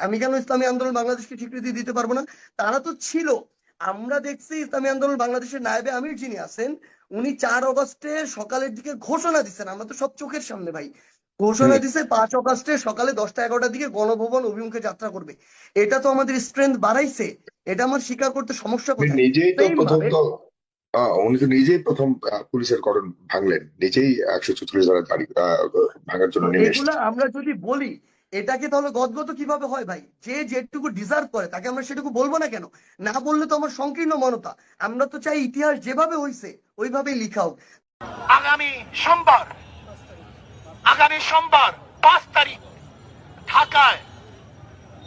আমি কেন ইসলামী আন্দোলন বাংলাদেশকে স্বীকৃতি দিতে পারব না? তারা তো ছিল। আমরা দেখছি ইসলামী আন্দোলন বাংলাদেশের নায়েবে আমির যিনি আছেন উনি চার অগস্টে সকালের দিকে ঘোষণা দিচ্ছেন আমরা তো সব চোখের সামনে ভাই। ঘোষণা দিছে পাঁচ অগস্টে সকালে দশটা এগারোটার দিকে গণভবন অভিমুখে যাত্রা করবে। এটা তো আমাদের স্ট্রেংথ বাড়াইছে। এটা আমার স্বীকার করতে সমস্যা কোথায়? নিজেই তো প্রথম তো উনি তো নিজেই প্রথম পুলিশের করণ ভাঙলেন। নিজেই একশো চৌত্রিশ ধারা ভাঙার জন্য আমরা যদি বলি এটাকে তাহলে গদগত কীভাবে হয় ভাই? যে যেটুকু ডিজার্ভ করে, তাকে আমরা সেটুকু বলব না কেন? না বললে তো আমার সংকীর্ণ মনতা। আমরা তো চাই ইতিহাস যেভাবে হয়েছে ওইভাবেই লিখা হোক। আগামী সোমবার আগামী সোমবার পাঁচ তারিখ ঢাকায়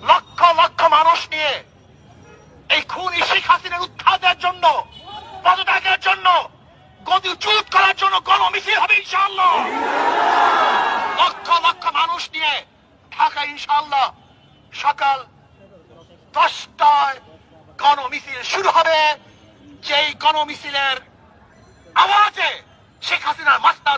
লক্ষ লক্ষ মানুষ নিয়ে এই খুনি শেখ হাসিনার উৎখাতের জন্য, পদত্যাগের জন্য গদি চুত করার জন্য গণমিছিল হবে ইনশাআল্লাহ লক্ষ লক্ষ মানুষ নিয়ে ঢাকা ইনশাল্লাহ সকাল দশটায় গণমিছিল শুরু হবে। যেই গণমিছিলের আওয়াজে শেখ হাসিনার মাস্তার